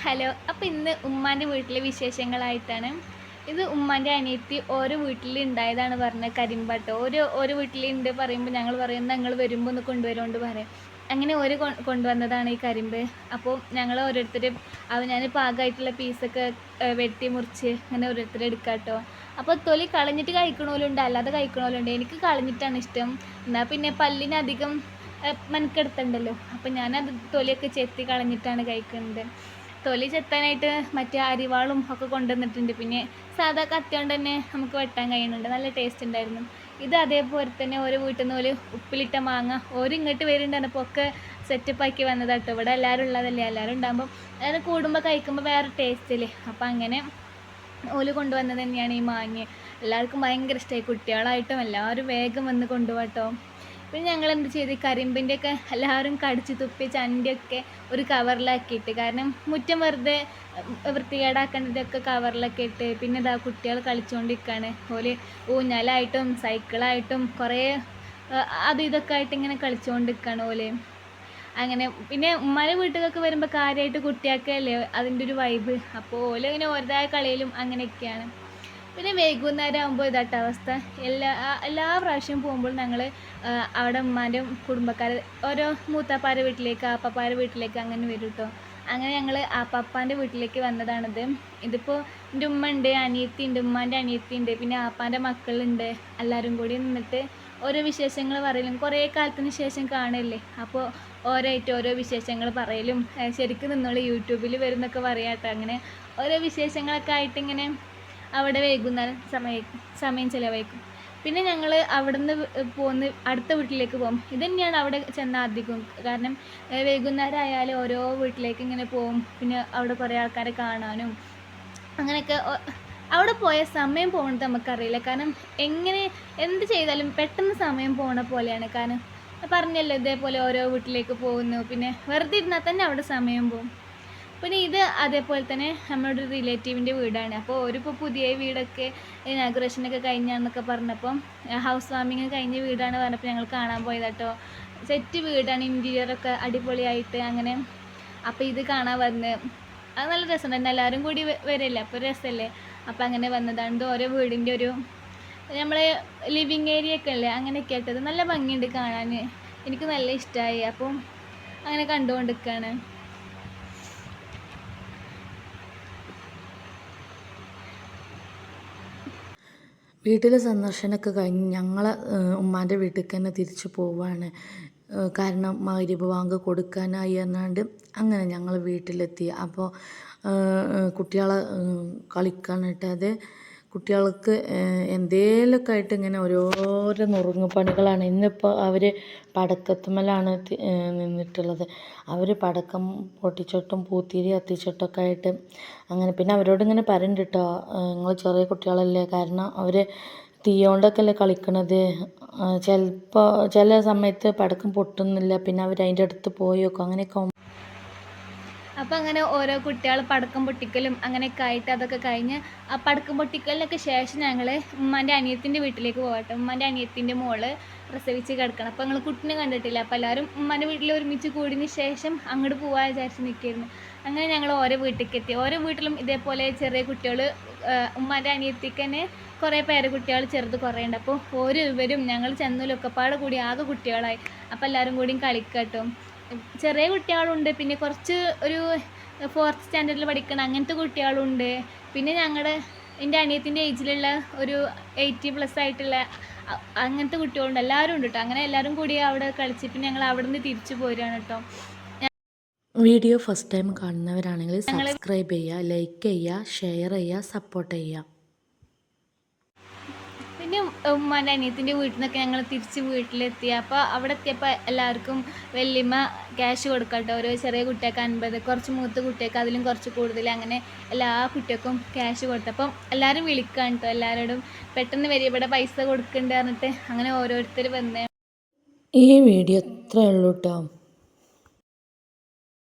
Hello അപ്പോൾ ഇന്ന് ഉമ്മാന്റെ വീട്ടിലെ വിശേഷങ്ങളായിട്ടാണ്. ഇത് ഉമ്മാന്റെ അനിയത്തി ഓരോ വീട്ടിൽ ഉണ്ടായതാണ് പറഞ്ഞത് കരിമ്പാട്ടോ. ഓരോ ഓരോ വീട്ടിലുണ്ട് പറയുമ്പോൾ ഞങ്ങൾ പറയും ഞങ്ങൾ വരുമ്പോൾ ഒന്ന് കൊണ്ടുവരുകൊണ്ട് പറയും. അങ്ങനെ ഒരു കൊണ്ടുവന്നതാണ് ഈ കരിമ്പ്. അപ്പോൾ ഞങ്ങൾ ഓരോരുത്തരും അവ ഞാൻ പാകമായിട്ടുള്ള പീസൊക്കെ വെട്ടി മുറിച്ച് അങ്ങനെ ഓരോരുത്തർ എടുക്കാം കേട്ടോ അപ്പോൾ തൊലി കളഞ്ഞിട്ട് കഴിക്കണോലുണ്ട് അല്ലാതെ കഴിക്കണോലുണ്ട്. എനിക്ക് കളഞ്ഞിട്ടാണ് ഇഷ്ടം. എന്നാൽ പിന്നെ പല്ലിനധികം മെനക്കെടുത്തുണ്ടല്ലോ. അപ്പം ഞാനത് തൊലിയൊക്കെ ചെത്തി കളഞ്ഞിട്ടാണ് കഴിക്കുന്നത് തൊലി ചെത്താനായിട്ട് മറ്റേ അരിവാളും ഒക്കെ കൊണ്ടുവന്നിട്ടുണ്ട്. പിന്നെ സാധാ കത്തി കൊണ്ട് തന്നെ നമുക്ക് വെട്ടാൻ കഴിയുന്നുണ്ട്. നല്ല ടേസ്റ്റ് ഉണ്ടായിരുന്നു. ഇത് അതേപോലെ തന്നെ ഓരോ വീട്ടിൽ നിന്ന് ഒരു ഉപ്പിലിട്ട മാങ്ങ ഓരോ ഇങ്ങോട്ട് വരുന്നുണ്ട് അപ്പോൾ ഒക്കെ സെറ്റപ്പ് ആക്കി വന്നതാട്ടോ ഇവിടെ എല്ലാവരും ഉള്ളതല്ലേ? എല്ലാവരും ഉണ്ടാകുമ്പോൾ അത് കൂടുമ്പോൾ കഴിക്കുമ്പോൾ വേറെ ടേസ്റ്റ് അല്ലേ അപ്പം അങ്ങനെ ഓൽ കൊണ്ടുവന്നത് തന്നെയാണ് ഈ മാങ്ങ. എല്ലാവർക്കും ഭയങ്കര ഇഷ്ടമായി കുട്ടികളായിട്ടും എല്ലാവരും വേഗം വന്ന് കൊണ്ടുപോകട്ടോ പിന്നെ ഞങ്ങൾ എന്ത് ചെയ്ത്? കരിമ്പിന്റെയൊക്കെ എല്ലാവരും കടിച്ച് തുപ്പി ചണ്ടിയൊക്കെ ഒരു കവറിലാക്കിയിട്ട് കാരണം മുറ്റം വെറുതെ വൃത്തികേടാക്കേണ്ടതൊക്കെ കവറിലൊക്കെ ഇട്ട് പിന്നെ ഇതാ കുട്ടികൾ കളിച്ചുകൊണ്ടിരിക്കുകയാണ് ഓൽ ഊഞ്ഞാലായിട്ടും സൈക്കിളായിട്ടും കുറേ അത് ഇതൊക്കെ ആയിട്ട് ഇങ്ങനെ കളിച്ചുകൊണ്ടിരിക്കുകയാണ് ഓൽ. അങ്ങനെ പിന്നെ ഉമ്മാരെ വീട്ടിലൊക്കെ വരുമ്പോൾ കാര്യമായിട്ട് കുട്ടിയാക്കല്ലേ അതിന്റെ ഒരു വൈബ് അപ്പോൾ ഓൽ ഇങ്ങനെ ഓരോ കളിയിലും അങ്ങനെയൊക്കെയാണ്. പിന്നെ വൈകുന്നേരം ആകുമ്പോൾ ഇതാട്ട അവസ്ഥ. എല്ലാ എല്ലാ പ്രാവശ്യവും പോകുമ്പോൾ ഞങ്ങൾ അവിടെ ഉമ്മാന്റെ കുടുംബക്കാർ ഓരോ മൂത്താപ്പാരെ വീട്ടിലേക്ക് ആപ്പാപ്പാരെ വീട്ടിലേക്ക് അങ്ങനെ വരും കേട്ടോ അങ്ങനെ ഞങ്ങൾ ആപ്പാപ്പാന്റെ വീട്ടിലേക്ക് വന്നതാണിത്. ഇതിപ്പോൾ എന്റെ ഉമ്മ ഉണ്ട് അനിയത്തി ഉണ്ട് ഉമ്മാന്റെ അനിയത്തി ഉണ്ട് പിന്നെ ആപ്പാന്റെ മക്കളുണ്ട്. എല്ലാവരും കൂടി നിന്നിട്ട് ഓരോ വിശേഷങ്ങൾ പറയലും. കുറേ കാലത്തിന് ശേഷം കാണല്ലേ? അപ്പോൾ ഓരോ ആയിട്ട് ഓരോ വിശേഷങ്ങൾ പറയലും. ശരിക്കും നിന്നോളൂ യൂട്യൂബിൽ വരുന്നൊക്കെ പറയാട്ടോ. അങ്ങനെ ഓരോ വിശേഷങ്ങളൊക്കെ ആയിട്ട് ഇങ്ങനെ അവിടെ വൈകുന്നേരം സമയം സമയം ചിലവഴിക്കും. പിന്നെ ഞങ്ങൾ അവിടെ നിന്ന് പോന്ന് അടുത്ത വീട്ടിലേക്ക് പോകും. ഇത് തന്നെയാണ് അവിടെ ചെന്ന അധികം കാരണം വൈകുന്നേരം ആയാലും ഓരോ വീട്ടിലേക്ക് ഇങ്ങനെ പോകും പിന്നെ അവിടെ കുറേ ആൾക്കാരെ കാണാനും അങ്ങനെയൊക്കെ അവിടെ പോയ സമയം പോകുന്നത് നമുക്കറിയില്ല. കാരണം എങ്ങനെ എന്ത് ചെയ്താലും പെട്ടെന്ന് സമയം പോണ പോലെയാണ്. കാരണം പറഞ്ഞല്ലോ ഇതേപോലെ ഓരോ വീട്ടിലേക്ക് പോകുന്നു. പിന്നെ വെറുതെ ഇരുന്നാൽ തന്നെ അവിടെ സമയം പോകും. പിന്നെ ഇത് അതേപോലെ തന്നെ നമ്മുടെ റിലേറ്റീവിന്റെ വീടാണ്. അപ്പോൾ ഒരിപ്പോൾ പുതിയ വീടൊക്കെ ഇനാഗുറേഷനൊക്കെ കഴിഞ്ഞാന്നൊക്കെ പറഞ്ഞപ്പം ഹൗസ് വാമിങ് കഴിഞ്ഞ വീടാണ് പറഞ്ഞപ്പോൾ ഞങ്ങൾ കാണാൻ പോയതാട്ടോ. സെറ്റ് വീടാണ് ഇന്റീരിയറൊക്കെ അടിപൊളിയായിട്ട് അങ്ങനെ. അപ്പോൾ ഇത് കാണാൻ വന്ന്. അത് നല്ല രസമുണ്ടായിരുന്നു എല്ലാവരും കൂടി വരല്ലേ? അപ്പോൾ രസമല്ലേ അപ്പോൾ അങ്ങനെ വന്നതാണ്. ഇത് ഓരോ വീടിന്റെ ഒരു നമ്മളെ ലിവിങ് ഏരിയ ഒക്കെ അല്ലേ? അങ്ങനെയൊക്കെ ആയിട്ടത് നല്ല ഭംഗിയുണ്ട് കാണാൻ എനിക്ക് നല്ല ഇഷ്ടമായി അപ്പം അങ്ങനെ കണ്ടുകൊണ്ടിരിക്കുകയാണ് വീട്ടിലെ സന്ദർശനമൊക്കെ കഴിഞ്ഞ് ഞങ്ങൾ ഉമ്മാന്റെ വീട്ടിലേക്ക് തന്നെ തിരിച്ചു പോവാണ്. കാരണം മഗ്‌രിബ് വാങ്ക് കൊടുക്കാനായി എന്നാണ്ട് അങ്ങനെ ഞങ്ങൾ വീട്ടിലെത്തി. അപ്പോൾ കുട്ടികളെ കളിക്കാനിട്ടത് കുട്ടികൾക്ക് എന്തേലൊക്കെ ആയിട്ട് ഇങ്ങനെ ഓരോരോ നുറുങ്ങ് പണികളാണ് ഇന്നിപ്പോൾ അവർ പടക്കത്തുമ്മലാണ് നിന്നിട്ടുള്ളത്. അവർ പടക്കം പൊട്ടിച്ചിട്ടും പൂത്തിരി കത്തിച്ചിട്ടൊക്കെ ആയിട്ട് അങ്ങനെ പിന്നെ അവരോട് ഇങ്ങനെ പറയുന്നുണ്ട് കേട്ടോ നിങ്ങൾ ചെറിയ കുട്ടികളല്ലേ. കാരണം അവർ തീയോണ്ടൊക്കെ അല്ലേ കളിക്കണത് ചിലപ്പോൾ ചില സമയത്ത് പടക്കം പൊട്ടുന്നില്ല. പിന്നെ അവർ അതിന്റെ അടുത്ത് പോയി നോക്കും അങ്ങനെയൊക്കെ അപ്പം അങ്ങനെ ഓരോ കുട്ടികൾ പടക്കം പൊട്ടിക്കലും അങ്ങനെയൊക്കെ ആയിട്ട് അതൊക്കെ കഴിഞ്ഞ് ആ പടക്കം പൊട്ടിക്കലിനൊക്കെ ശേഷം ഞങ്ങൾ ഉമ്മാന്റെ അനിയത്തിന്റെ വീട്ടിലേക്ക് പോകട്ടെ. ഉമ്മാന്റെ അനിയത്തിന്റെ മോൾ പ്രസവിച്ച് കിടക്കണം. അപ്പോൾ ഞങ്ങൾ കുട്ടിനെ കണ്ടിട്ടില്ല. അപ്പോൾ എല്ലാവരും ഉമ്മാന്റെ വീട്ടിൽ ഒരുമിച്ച് കൂടിയതിന് ശേഷം അങ്ങോട്ട് പോകാൻ വിചാരിച്ച് നിൽക്കായിരുന്നു അങ്ങനെ ഞങ്ങൾ ഓരോ വീട്ടിലേക്ക് എത്തി ഓരോ വീട്ടിലും ഇതേപോലെ ചെറിയ കുട്ടികൾ ഉമ്മാന്റെ അനിയത്തിക്ക് തന്നെ കുറേ പേര് കുട്ടികൾ ചെറുത് കുറേ ഉണ്ട്. അപ്പോൾ ഓരോ ഇവരും ഞങ്ങൾ ചെന്നലൊക്കെ പാടെ കൂടി ആകെ കുട്ടികളായി. അപ്പോൾ എല്ലാവരും കൂടിയും കളിക്കട്ടോ. ചെറിയ കുട്ടികളുണ്ട്. പിന്നെ കുറച്ച് ഒരു ഫോർത്ത് സ്റ്റാൻഡേർഡിൽ പഠിക്കണ അങ്ങനത്തെ കുട്ടികളുണ്ട്. പിന്നെ ഞങ്ങളുടെ എന്റെ അനിയത്തിന്റെ ഏജിലുള്ള ഒരു എയ്റ്റി പ്ലസ് ആയിട്ടുള്ള അങ്ങനത്തെ കുട്ടികളുണ്ട്. എല്ലാവരും ഉണ്ട് കേട്ടോ അങ്ങനെ എല്ലാവരും കൂടി അവിടെ കളിച്ചിട്ട് ഞങ്ങൾ അവിടെ നിന്ന് തിരിച്ചു പോരുകയാണ് കേട്ടോ വീഡിയോ ഫസ്റ്റ് ടൈം കാണുന്നവരാണെങ്കിൽ സബ്സ്ക്രൈബ് ചെയ്യുക ലൈക്ക് ചെയ്യുക ഷെയർ ചെയ്യുക സപ്പോർട്ട് ചെയ്യുക പിന്നെ ഉമ്മാന്റെ അനിയത്തിന്റെ വീട്ടിൽ നിന്നൊക്കെ ഞങ്ങൾ തിരിച്ച് വീട്ടിലെത്തി. അപ്പോൾ അവിടെ എത്തിയപ്പോൾ എല്ലാവർക്കും വല്യമ്മ ക്യാഷ് കൊടുക്കട്ടെ. ഓരോ ചെറിയ കുട്ടിയൊക്കെ അൻപത് കുറച്ച് മൂത്ത കുട്ടിയൊക്കെ അതിലും കുറച്ച് കൂടുതൽ അങ്ങനെ എല്ലാ കുട്ടികൾക്കും ക്യാഷ് കൊടുത്തു. അപ്പം എല്ലാവരും വിളിക്കാൻ കേട്ടോ എല്ലാവരോടും പെട്ടെന്ന് വരും ഇവിടെ പൈസ കൊടുക്കണ്ട പറഞ്ഞിട്ട് അങ്ങനെ ഓരോരുത്തർ വന്നേ. ഈ വീഡിയോ ഇത്രയേ ഉള്ളൂ കേട്ടോ